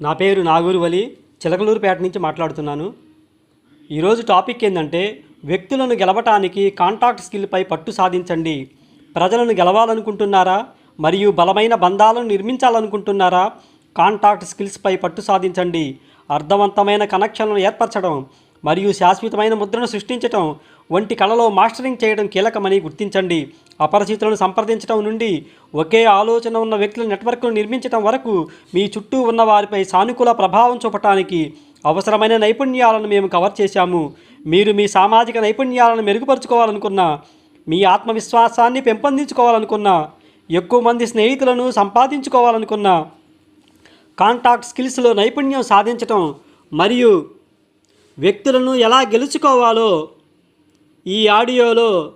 నా పేరు నాగూరువలి చిలకలూరుపేట నుంచి మాట్లాడుతున్నాను. ఈరోజు టాపిక్ ఏంటంటే వ్యక్తులను గెలవటానికి కాంటాక్ట్ స్కిల్పై పట్టు సాధించండి. ప్రజలను గెలవాలనుకుంటున్నారా? మరియు బలమైన బంధాలను నిర్మించాలనుకుంటున్నారా? కాంటాక్ట్ స్కిల్స్పై పట్టు సాధించండి. అర్థవంతమైన కనెక్షన్లను ఏర్పరచడం మరియు శాశ్వతమైన ముద్రను సృష్టించడం వంటి కళలో మాస్టరింగ్ చేయడం కీలకమని గుర్తించండి. అపరిచితులను సంప్రదించడం నుండి ఒకే ఆలోచన ఉన్న వ్యక్తుల నెట్వర్క్ను నిర్మించడం వరకు మీ చుట్టూ ఉన్న వారిపై సానుకూల ప్రభావం చూపటానికి అవసరమైన నైపుణ్యాలను మేము కవర్ చేశాము. మీరు మీ సామాజిక నైపుణ్యాలను మెరుగుపరుచుకోవాలనుకున్న మీ ఆత్మవిశ్వాసాన్ని పెంపొందించుకోవాలనుకున్న ఎక్కువ మంది స్నేహితులను సంపాదించుకోవాలనుకున్న కాంటాక్ట్ స్కిల్స్లో నైపుణ్యం సాధించటం మరియు వ్యక్తులను ఎలా గెలుచుకోవాలో ఈ ఆడియోలో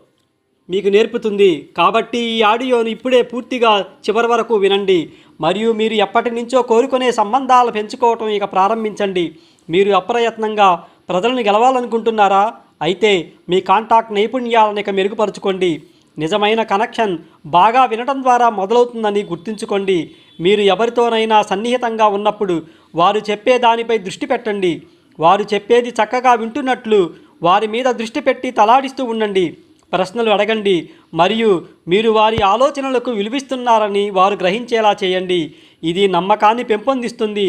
మీకు నేర్పుతుంది. కాబట్టి ఈ ఆడియోను ఇప్పుడే పూర్తిగా చివరి వరకు వినండి. మరియు మీరు ఎప్పటి నుంచో కోరుకునే సంబంధాలు పెంచుకోవటం ఇక ప్రారంభించండి. మీరు అప్రయత్నంగా ప్రజలను గెలవాలనుకుంటున్నారా? అయితే మీ కాంటాక్ట్ నైపుణ్యాలను ఇక మెరుగుపరుచుకోండి. నిజమైన కనెక్షన్ బాగా వినడం ద్వారా మొదలవుతుందని గుర్తుంచుకోండి. మీరు ఎవరితోనైనా సన్నిహితంగా ఉన్నప్పుడు వారు చెప్పే దానిపై దృష్టి పెట్టండి. వారు చెప్పేది చక్కగా వింటున్నట్లు వారి మీద దృష్టి పెట్టి తలాడిస్తూ ఉండండి. ప్రశ్నలు అడగండి. మరియు మీరు వారి ఆలోచనలకు విలువిస్తున్నారని వారు గ్రహించేలా చేయండి. ఇది నమ్మకాన్ని పెంపొందిస్తుంది.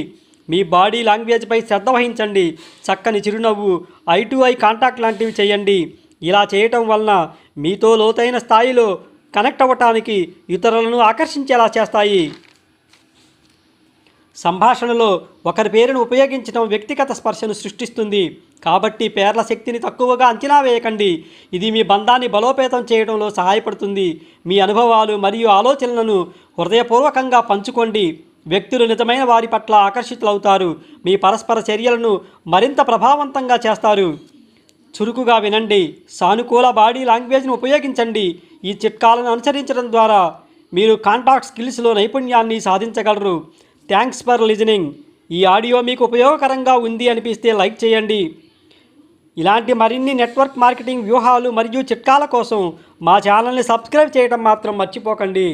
మీ బాడీ లాంగ్వేజ్పై శ్రద్ధ వహించండి. చక్కని చిరునవ్వు ఐ టు ఐ కాంటాక్ట్ లాంటివి చేయండి. ఇలా చేయటం వలన మీతో లోతైన స్థాయిలో కనెక్ట్ అవ్వటానికి ఇతరులను ఆకర్షించేలా చేస్తాయి. సంభాషణలో ఒకరి పేరును ఉపయోగించడం వ్యక్తిగత స్పర్శను సృష్టిస్తుంది. కాబట్టి పేర్ల శక్తిని తక్కువగా అంచనా వేయకండి. ఇది మీ బంధాన్ని బలోపేతం చేయడంలో సహాయపడుతుంది. మీ అనుభవాలు మరియు ఆలోచనలను హృదయపూర్వకంగా పంచుకోండి. వ్యక్తులు నిజమైన వారి పట్ల ఆకర్షితులవుతారు. మీ పరస్పర చర్యలను మరింత ప్రభావవంతంగా చేస్తారు. చురుకుగా వినండి. సానుకూల బాడీ లాంగ్వేజ్ను ఉపయోగించండి. ఈ చిట్కాలను అనుసరించడం ద్వారా మీరు కాంటాక్ట్ స్కిల్స్లో నైపుణ్యాన్ని సాధించగలరు. థ్యాంక్స్ ఫర్ లిజనింగ్ ఈ ఆడియో మీకు ఉపయోగకరంగా ఉంది అనిపిస్తే లైక్ చేయండి. ఇలాంటి మరిన్ని నెట్వర్క్ మార్కెటింగ్ వ్యూహాలు మరియు చిట్కాల కోసం మా ఛానల్ని సబ్స్క్రైబ్ చేయడం మాత్రం మర్చిపోకండి.